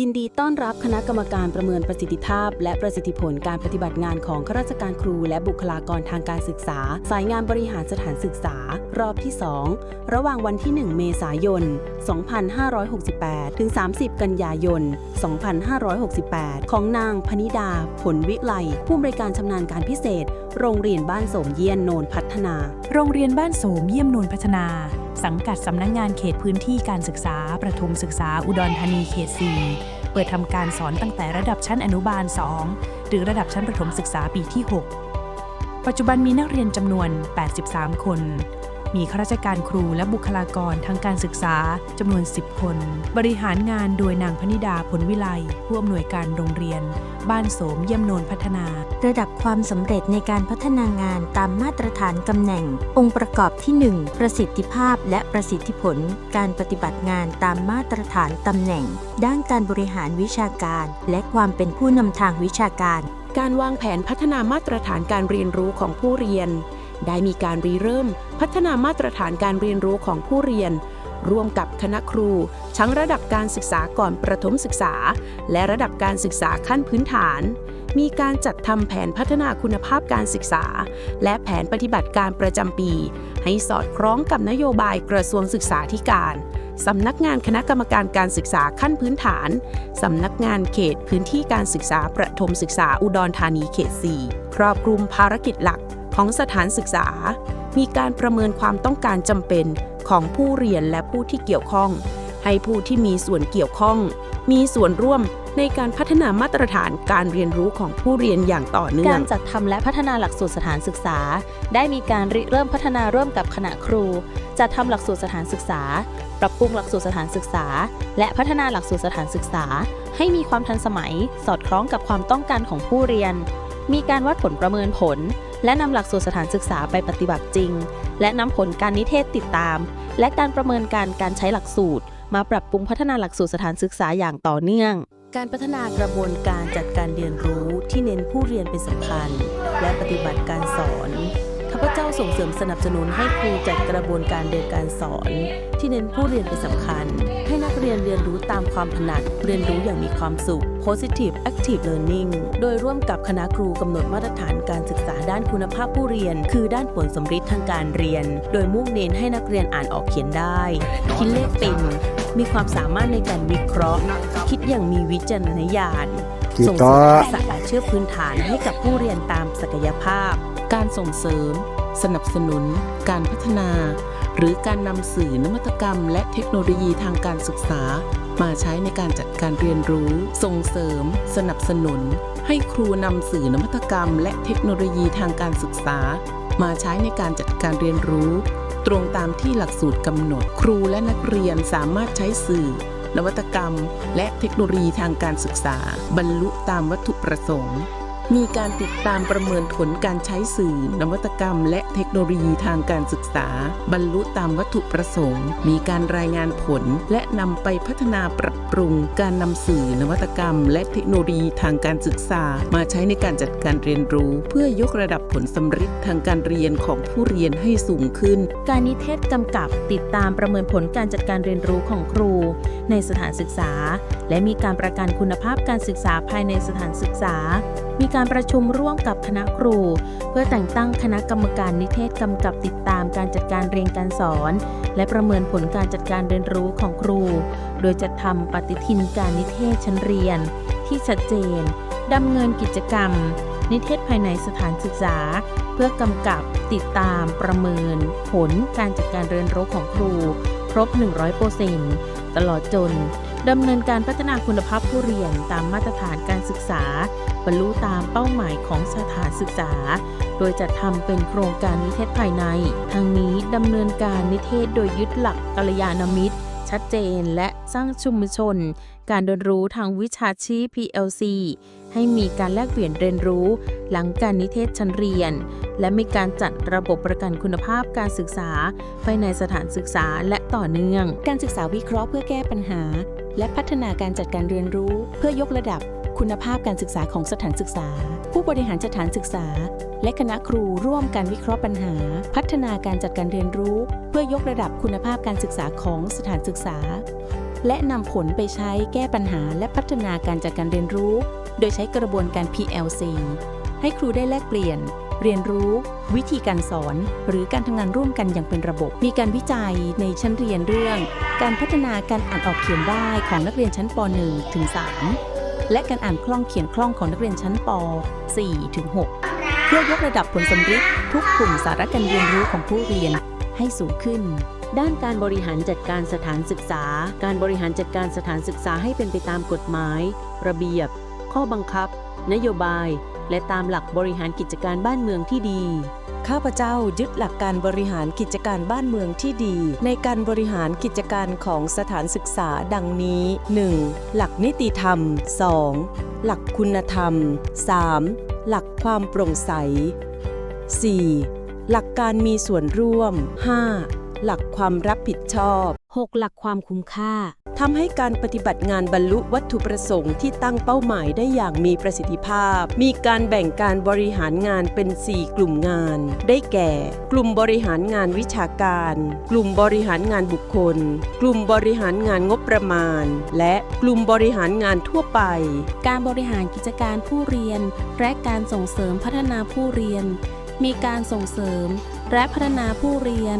ยินดีต้อนรับคณะกรรมการประเมินประสิทธิภาพ และประสิทธิผลการปฏิบัติงานของข้าราชการครู และบุคลากรทางการศึกษา สายงานบริหารสถานศึกษา รอบที่ 2 ระหว่างวันที่ 1 เมษายน 2568 ถึง 30 กันยายน 2568 ของนางพนิดา ผลวิไลผู้อำนวยการชำนาญการพิเศษ โรงเรียนบ้านโสมเยี่ยนโนนพัฒนา โรงเรียนบ้านโสมเยี่ยมนวลพัฒนา สังกัดสำนักงงานเขตพื้นที่การศึกษา ประถมศึกษาอุดรธานีเขต 4 เปิดทำการสอนตั้งแต่ระดับชั้นอนุบาล 2 หรือระดับชั้นประถมศึกษาปีที่ 6 ปัจจุบันมีนักเรียนจำนวน 83 คน มีข้าราชการครูและบุคลากรทางการศึกษาจำนวน 10 คน บริหารงานโดยนางพนิดาผลวิไลผู้อำนวยการโรงเรียน บ้านโสมเยี่ยมโนนพัฒนา ระดับความสำเร็จในการพัฒนางานตามมาตรฐานตำแหน่ง องค์ประกอบที่ 1 ประสิทธิภาพและประสิทธิผล การปฏิบัติงานตามมาตรฐานตำแหน่ง ด้านการบริหารวิชาการ และความเป็นผู้นำทางวิชาการ การวางแผนพัฒนามาตรฐานการเรียนรู้ของผู้เรียน ได้มีการรีเริ่ม พัฒนามาตรฐานการเรียนรู้ของผู้เรียน ร่วมกับคณะครูทั้งระดับการศึกษาก่อนประถมศึกษา และระดับการศึกษาขั้นพื้นฐาน มีการจัดทำแผนพัฒนาคุณภาพการศึกษา และแผนปฏิบัติการประจำปี ให้สอดคล้องกับนโยบายกระทรวงศึกษาธิการสำนักงานคณะกรรมการการศึกษาขั้นพื้นฐาน สำนักงานเขตพื้นที่การศึกษาประถมศึกษาอุดรธานีเขต 4 ครอบคลุมภารกิจหลัก ของสถานศึกษา มีการประเมินความต้องการจำเป็นของผู้เรียนและผู้ที่เกี่ยวข้อง ให้ผู้ที่มีส่วนเกี่ยวข้อง มีส่วนร่วมในการพัฒนามาตรฐานการเรียนรู้ของผู้เรียนอย่างต่อเนื่อง การจัดทำและพัฒนาหลักสูตรสถานศึกษา ได้มีการริเริ่มพัฒนาร่วมกับคณะครู จัดทำหลักสูตรสถานศึกษา ปรับปรุงหลักสูตรสถานศึกษา และพัฒนาหลักสูตรสถานศึกษา ให้มีความทันสมัย สอดคล้องกับความต้องการของผู้เรียน มีการวัดผลประเมินผล และนำหลักสูตรสถานศึกษาไปปฏิบัติจริง และนำผลการนิเทศติดตาม และการประเมินการการใช้หลักสูตร มาปรับปรุงพัฒนาหลักสูตรสถานศึกษาอย่างต่อเนื่อง การพัฒนากระบวนการจัดการเรียนรู้ที่เน้นผู้เรียนเป็นสำคัญ และปฏิบัติการสอน ข้าพเจ้าส่งเสริมสนับสนุนให้ครูจัดกระบวนการเรียนการสอน ที่เน้นผู้เรียนเป็นสำคัญ ให้นักเรียนเรียนรู้ตามความถนัด เรียนรู้อย่างมีความสุข positive active learning โดยร่วมกับคณะครูกำหนดมาตรฐานการศึกษาด้านคุณภาพผู้เรียน คือด้านผลสำฤทธิ์ทางการเรียน โดยมุ่งเน้นให้นักเรียนอ่านออกเขียนได้ คิดเลขเป็น มีความสามารถในการวิเคราะห์ คิดอย่างมีวิจารณญาณติดส่งต่เสอริมทักษะการเชื่อพื้นฐานให้กับผู้เรียนตามศักยภาพ การส่งเสริม สนับสนุน การพัฒนา หรือการนำสื่อนวัตกรรม และเทคโนโลยีทางการศึกษา มาใช้ในการจัดการเรียนรู้ ส่งเสริม สนับสนุน ให้ครูนำสื่อนวัตกรรม และเทคโนโลยีทางการศึกษา มาใช้ในการจัดการเรียนรู้ ตรงตามที่หลักสูตรกำหนด ครูและนักเรียนสามารถใช้สื่อนวัตกรรม และเทคโนโลยีทางการศึกษา บรรลุตามวัตถุประสงค์ มีการติดตามประเมินผลการใช้สื่อ นวัตกรรม และเทคโนโลยีทางการศึกษา บรรลุตามวัตถุประสงค์ มีการรายงานผล และนำไปพัฒนาปรับปรุง การนำสื่อ นวัตกรรม และเทคโนโลยีทางการศึกษา มาใช้ในการจัดการเรียนรู้ เพื่อยกระดับผลสำฤทธิ์ทางการเรียนของผู้เรียนให้สูงขึ้น การนิเทศกำกับติดตามประเมินผลการจัดการเรียนรู้ของครู ในสถานศึกษา และมีการประกันคุณภาพการศึกษาภายในสถานศึกษา มีการประชุมร่วมกับคณะครู เพื่อแต่งตั้งคณะกรรมการนิเทศกำกับติดตามการจัดการเรียนการสอน และประเมินผลการจัดการเรียนรู้ของครู โดยจัดทำปฏิทินการนิเทศชั้นเรียน ที่ชัดเจนดำเนินกิจกรรม นิเทศภายในสถานศึกษา เพื่อกำกับติดตามประเมิน ผลการจัดการเรียนรู้ของครู ครบ 100%ตลอดจน ดำเนินการพัฒนาคุณภาพผู้เรียนตามมาตรฐานการศึกษา บรรลุตามเป้าหมายของสถานศึกษา โดยจัดทำเป็นโครงการนิเทศภายใน ทางนี้ดำเนินการนิเทศโดยยึดหลักกัลยาณมิตร ชัดเจนและสร้างชุมชน การเรียนรู้ทางวิชาชีพ PLC ให้มีการแลกเปลี่ยนเรียนรู้ หลังการนิเทศชั้นเรียน และมีการจัดระบบประกันคุณภาพการศึกษาภายในสถานศึกษาและต่อเนื่อง การศึกษาวิเคราะห์เพื่อแก้ปัญหา และพัฒนาการจัดการเรียนรู้เพื่อยกระดับ คุณภาพการศึกษาของสถานศึกษา ผู้บริหารสถานศึกษา และคณะครูร่วมการวิเคราะห์ปัญหา พัฒนาการจัดการเรียนรู้ เพื่อยกระดับคุณภาพการศึกษาของสถานศึกษา และนำผลไปใช้แก้ปัญหาและพัฒนาการจัดการเรียนรู้ โดยใช้กระบวนการ PLC ให้ครูได้แลกเปลี่ยนเรียนรู้ วิธีการสอน หรือการทำงานร่วมกันอย่างเป็นระบบ มีการวิจัยในชั้นเรียนเรื่อง การพัฒนาการอ่านออกเขียนได้ของนักเรียนชั้นป .1 ถึง 3 และการอ่านคล่องเขียนคล่องของนักเรียนชั้นป .4 ถึง 6 เพื่อยกระดับผลสำฤทธิ์ทุกกลุ่มสาระการเรียนรู้ของผู้เรียนให้สูงขึ้น ด้านการบริหารจัดการสถานศึกษา การบริหารจัดการสถานศึกษาให้เป็นไปตามกฎหมาย ระเบียบ ข้อบังคับ นโยบาย และตามหลักบริหารกิจการบ้านเมืองที่ดี ข้าพเจ้ายึดหลักการบริหารกิจการบ้านเมืองที่ดี ในการบริหารกิจการของสถานศึกษาดังนี้ 1. หลักนิติธรรม 2. หลักคุณธรรม 3. หลักความโปร่งใส 4. หลักการมีส่วนร่วม 5. หลักความรับผิดชอบ 6. หลักความคุ้มค่า ทำให้การปฏิบัติงานบรรลุวัตถุประสงค์ที่ตั้งเป้าหมายได้อย่างมีประสิทธิภาพ มีการแบ่งการบริหารงานเป็น 4 กลุ่มงาน ได้แก่ กลุ่มบริหารงานวิชาการ กลุ่มบริหารงานบุคคล กลุ่มบริหารงานงบประมาณ และกลุ่มบริหารงานทั่วไป การบริหารกิจการผู้เรียน และการส่งเสริมพัฒนาผู้เรียน มีการส่งเสริม และพัฒนาผู้เรียน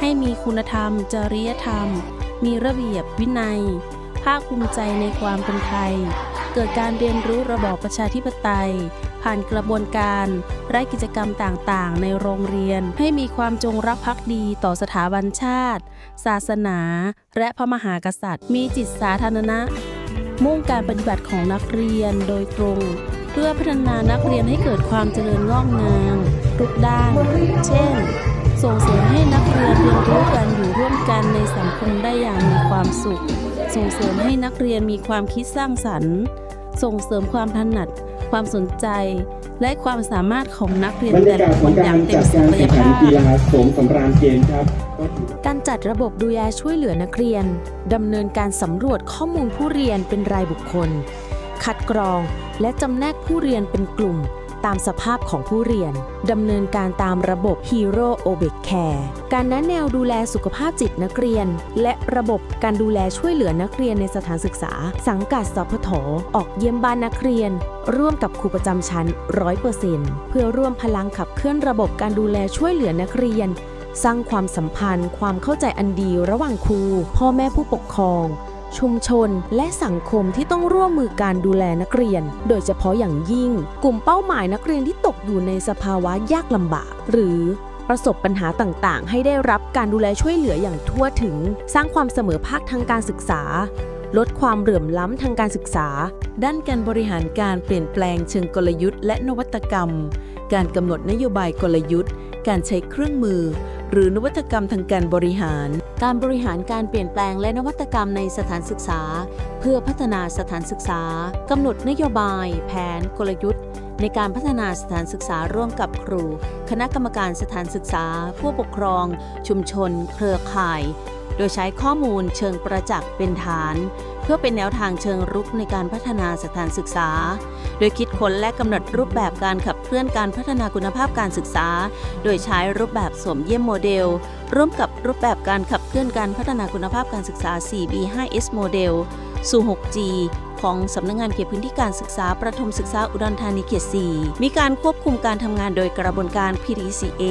ให้มีคุณธรรม จริยธรรม มีระเบียบวินัย ภาคภูมิใจในความเป็นไทย เกิดการเรียนรู้ระบอบประชาธิปไตย ผ่านกระบวนการและกิจกรรมต่างๆ ในโรงเรียน ให้มีความจงรักภักดีต่อสถาบันชาติ ศาสนา และพระมหากษัตริย์ มีจิตสาธารณะ มุ่งการปฏิบัติของนักเรียนโดยตรง พื่อพัฒนานักเรียนให้เกิดความเจริญงอกงามทุกด้าน เช่น ส่งเสริมให้นักเรียนเรียนรู้การอยู่ร่วมกันในสังคมได้อย่างมีความสุข ส่งเสริมให้นักเรียนมีความคิดสร้างสรรค์ ส่งเสริมความถนัด ความสนใจ และความสามารถของนักเรียนบรรแต่ยากาละศคของนอการย่างเต็จัมดศัการกแข่ยงขันภาพกีฬาสมสำราญเกมครับการจัดระบบดูแลช่วยเหลือนักเรียนดำเนินการสำรวจข้อมูลผู้เรียนเป็นรายบุคคล คัดกรอง และจำแนกผู้เรียนเป็นกลุ่ม ตามสภาพของผู้เรียนดำเนินการตามระบบ Hero o b e c a r e การแนะแนวดูแลสุขภาพจิตนักเรียน และระบบการดูแลช่วยเหลือนักเรียนในสถานศึกษา สังกัดสพทออกเยี่ยมบ้านนักเรียน ร่วมกับครูประจำชั้น 100%เพื่อร่วมพลังขับเคลื่อนระบบการดูแลช่วยเหลือนักเรียน สร้างความสัมพันธ์ ความเข้าใจอันดีระหว่างครู พ่อแม่ผู้ปกครอง ชุมชน และสังคมที่ต้องร่วมมือการดูแลนักเรียน โดยเฉพาะอย่างยิ่ง กลุ่มเป้าหมายนักเรียนที่ตกอยู่ในสภาวะยากลำบาก หรือประสบปัญหาต่างๆ ให้ได้รับการดูแลช่วยเหลืออย่างทั่วถึง สร้างความเสมอภาคทางการศึกษา ลดความเหลื่อมล้ำทางการศึกษา ด้านการบริหารการเปลี่ยนแปลงเชิงกลยุทธ์และนวัตกรรม การกำหนดนโยบายกลยุทธ์ การใช้เครื่องมือ หรือนวัตกรรมทางการบริหาร การบริหารการเปลี่ยนแปลงและนวัตกรรมในสถานศึกษา เพื่อพัฒนาสถานศึกษากำหนดนโยบาย แผน กลยุทธ์ ในการพัฒนาสถานศึกษาร่วมกับครู คณะกรรมการสถานศึกษา ผู้ปกครอง ชุมชน เครือข่าย โดยใช้ข้อมูลเชิงประจักษ์เป็นฐาน เพื่อเป็นแนวทางเชิงรุกในการพัฒนาสถานศึกษา โดยคิดค้นและกำหนดรูปแบบการขับเคลื่อนการพัฒนาคุณภาพการศึกษา โดยใช้รูปแบบสมเยี่ยมโมเดล ร่วมกับรูปแบบการขับเคลื่อนการพัฒนาคุณภาพการศึกษา 4B5S โมเดลสู่ 6G ของสำนักงงานเขตพื้นที่การศึกษา ประถมศึกษาอุดรธานีเขต 4 มีการควบคุมการทำงานโดยกระบวนการ PDCA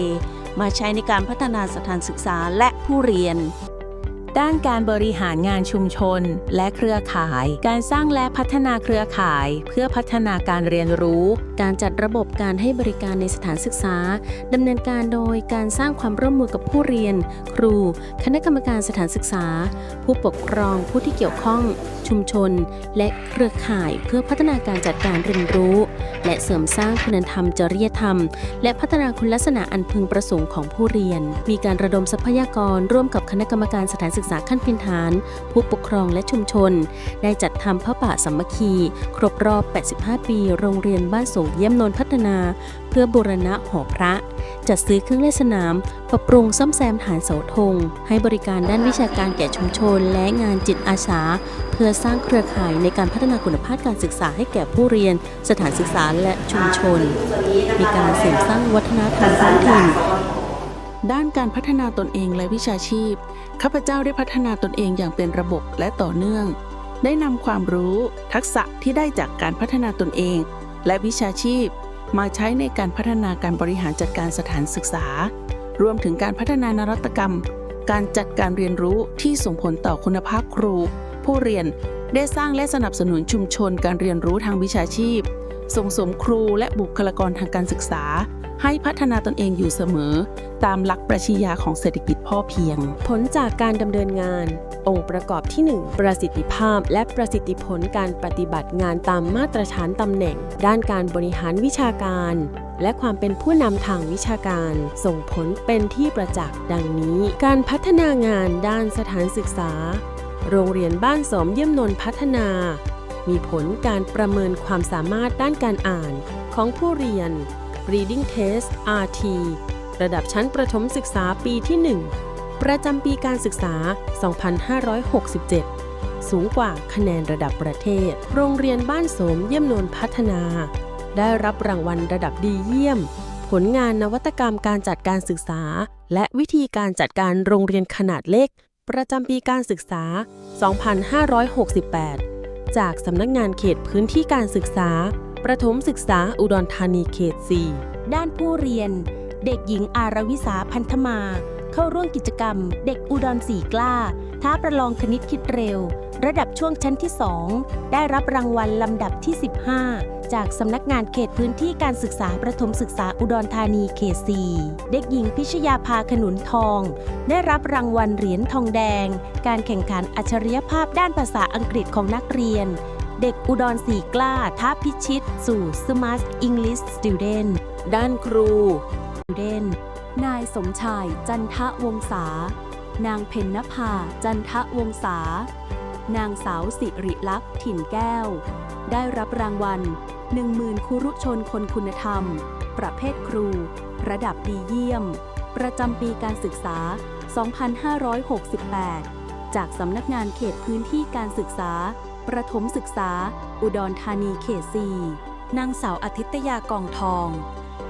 มาใช้ในการพัฒนาสถานศึกษาและผู้เรียน ด้านการบริหารงานชุมชน และเครือข่าย การสร้างและพัฒนาเครือข่าย เพื่อพัฒนาการเรียนรู้ การจัดระบบการให้บริการในสถานศึกษาดำเนินการโดยการสร้างความร่วมมือกับผู้เรียน ครู คณะกรรมการสถานศึกษา ผู้ปกครองผู้ที่เกี่ยวข้อง ชุมชน และเครือข่าย เพื่อพัฒนาการจัดการเรียนรู้ และเสริมสร้างคุณธรรมจริยธรรม และพัฒนาคุณลักษณะอันพึงประสงค์ของผู้เรียน มีการระดมทรัพยากรร่วมกับคณะกรรมการสถานศึกษาขั้นพื้นฐาน ผู้ปกครองและชุมชน ได้จัดทำพระป่าสัมมคี ครบรอบ 85 ปี โรงเรียนบ้านโสงเยี่ยมนนพัฒนา พื่อบูรณะหอพระ จัดซื้อเครื่องเล่นสนาม ปรับปรุงซ่อมแซมฐานเสาธง ให้บริการด้านวิชาการแก่ชุมชน และงานจิตอาสา เพื่อสร้างเครือข่ายในการพัฒนาคุณภาพการศึกษาให้แก่ผู้เรียน สถานศึกษาและชุมชน มีการเสริมสร้างวัฒนธรรมท้องถิ่นด้านการพัฒนาตนเองและวิชาชีพ ข้าพเจ้าได้พัฒนาตนเองอย่างเป็นระบบและต่อเนื่อง ได้นำความรู้ ทักษะที่ได้จากการพัฒนาตนเอง และวิชาชีพ มาใช้ในการพัฒนาการบริหารจัดการสถานศึกษา รวมถึงการพัฒนานวัตกรรม การจัดการเรียนรู้ที่ส่งผลต่อคุณภาพครู ผู้เรียนได้สร้างและสนับสนุนชุมชนการเรียนรู้ทางวิชาชีพ ส่งเสริมครูและบุคลากรทางการศึกษา ให้พัฒนาตนเองอยู่เสมอ ตามหลักปรัชญาของเศรษฐกิจพ่อเพียง ผลจากการดำเนินงาน องค์ประกอบที่ 1 ประสิทธิภาพ และประสิทธิผลการปฏิบัติงานตามมาตรฐานตำแหน่ง ด้านการบริหารวิชาการและความเป็นผู้นำทางวิชาการส่งผลเป็นที่ประจักษ์ดังนี้ การพัฒนางานด้านสถานศึกษา โรงเรียนบ้านสมเยี่ยมนนท์พัฒนา มีผลการประเมินความสามารถด้านการอ่านของผู้เรียน Reading Test RT ระดับชั้นประถมศึกษาปีที่ 1 ประจำปีการศึกษา 2567 สูงกว่าคะแนนระดับประเทศ โรงเรียนบ้านสมเยี่ยมนนพัฒนา ได้รับรางวัลระดับดีเยี่ยม ผลงานนวัตกรรมการจัดการศึกษา และวิธีการจัดการโรงเรียนขนาดเล็ก ประจำปีการศึกษา 2568 จากสำนักงานเขตพื้นที่การศึกษา ประถมศึกษาอุดรธานีเขต 4 ด้านผู้เรียน เด็กหญิงอารวิสาพันธมา เข้าร่วมกิจกรรม เด็กอุดรสีกล้า ท้าประลองคณิตคิดเร็ว ระดับช่วงชั้นที่ 2 ได้รับรางวัลลำดับที่ 15 จากสำนักงานเขตพื้นที่การศึกษาประถมศึกษาอุดรธานีเขต 4 เด็กหญิงพิชยาภาขนุนทอง ได้รับรางวัลเหรียญทองแดง การแข่งขันอัจฉริยภาพด้านภาษาอังกฤษของนักเรียน เด็กอุดรสีกล้าท้าพิชิต สู่ Smart English Student ด้านครู Student นายสมชายจันทะวงศานางเพ็ญนภาจันทะวงศานางสาวสิริลักษณ์ถิ่นแก้ว ได้รับรางวัล 10,000 คุรุชนคนคุณธรรม ประเภทครู ระดับดีเยี่ยม ประจำปีการศึกษา 2568 จากสำนักงานเขตพื้นที่การศึกษา ประถมศึกษา อุดรธานีเขต4นางสาวอาทิตยากองทอง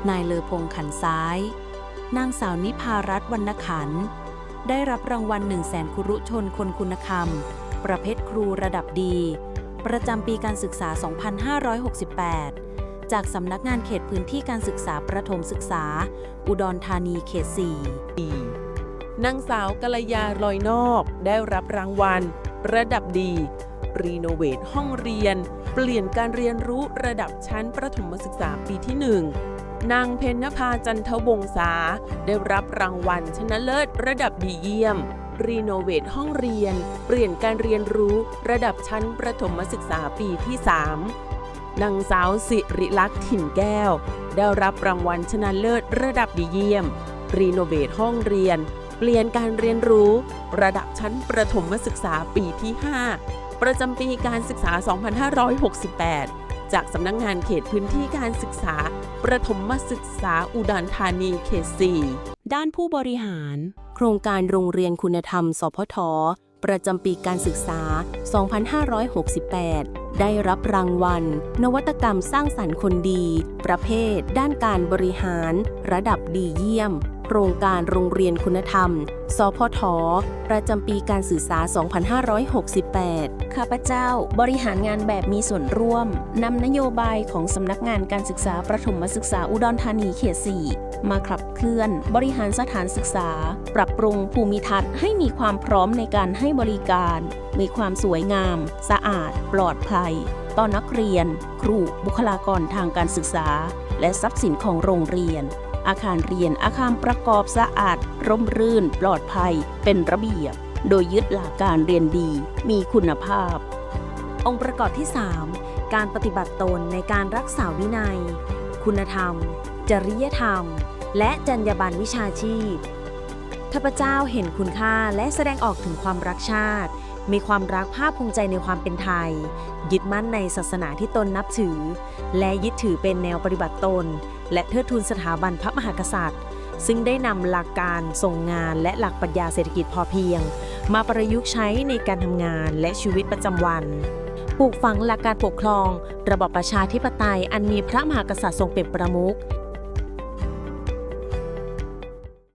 นายเลอพงขันซ้าย นางสาวนิพารัตน์วรรณขัน ได้รับรางวัล1 0 0 0 0แสนคุรุชนคนคุณธรรม ประเภทครูระดับดี ประจำปีการศึกษา 2568 จากสำนักงานเขตพื้นที่การศึกษาประถมศึกษา อุดรธานีเขต4นางสาวกัลยาลอยนอกได้รับรางวัล ระดับดี รีโนเวทห้องเรียน เปลี่ยนการเรียนรู้ระดับชั้นประถมศึกษาปีที่ 1นางเพญนภาจันทวงศาได้รับรางวัลชนะเลิศระดับดีเยี่ยม รีโนเวทห้องเรียน เปลี่ยนการเรียนรู้ระดับชั้นประถมศึกษาปีที่ 3 นางสาวสิริลักษณ์ถิ่นแก้ว ได้รับรางวัลชนะเลิศระดับดีเยี่ยม รีโนเวทห้องเรียน เปลี่ยนการเรียนรู้ ระดับชั้นประถมศึกษาปีที่ 5 ประจำปีการศึกษา 2568 จากสำนักงงานเขตพื้นที่การศึกษา ประถมศึกษาอุดรธานีเขต 4 ด้านผู้บริหาร โครงการโรงเรียนคุณธรรม สพท ประจำปีการศึกษา 2568ได้รับรางวัล นวัตกรรมสร้างสรรค์คนดี ประเภท ด้านการบริหาร ระดับดีเยี่ยม โครงการโรงเรียนคุณธรรม สพท ประจำปีการศึกษา 2568 ข้าพเจ้าบริหารงานแบบมีส่วนร่วม นำนโยบายของสำนักงานการศึกษาประถมศึกษาอุดรธานีเขต 4 มาขับเคลื่อน บริหารสถานศึกษา ปรับปรุงภูมิทัศน์ให้มีความพร้อมในการให้บริการ มีความสวยงาม สะอาด ปลอดภัยต่อนักเรียน ครู บุคลากรทางการศึกษา และทรัพย์สินของโรงเรียน อาคารเรียนอาคารประกอบสะอาด ร่มรื่น ปลอดภัย เป็นระเบียบ โดยยึดหลักการเรียนดี มีคุณภาพ องค์ประกอบที่ 3 การปฏิบัติตนในการรักษาวินัย คุณธรรม จริยธรรม และจรรยาบรรณวิชาชีพข้าพเจ้าเห็นคุณค่าและแสดงออกถึงความรักชาติ มีความรักภาคภูมิใจในความเป็นไทย ยึดมั่นในศาสนาที่ตนนับถือ และยึดถือเป็นแนวปฏิบัติตน และเทิดทูนสถาบันพระมหากษัตริย์ ซึ่งได้นำหลักการทรงงานและหลักปรัชญาเศรษฐกิจพอเพียง มาประยุกต์ใช้ในการทำงานและชีวิตประจำวันปลูกฝังหลักการปกครอง ระบอบประชาธิปไตยอันมีพระมหากษัตริย์ทรงเป็นประมุข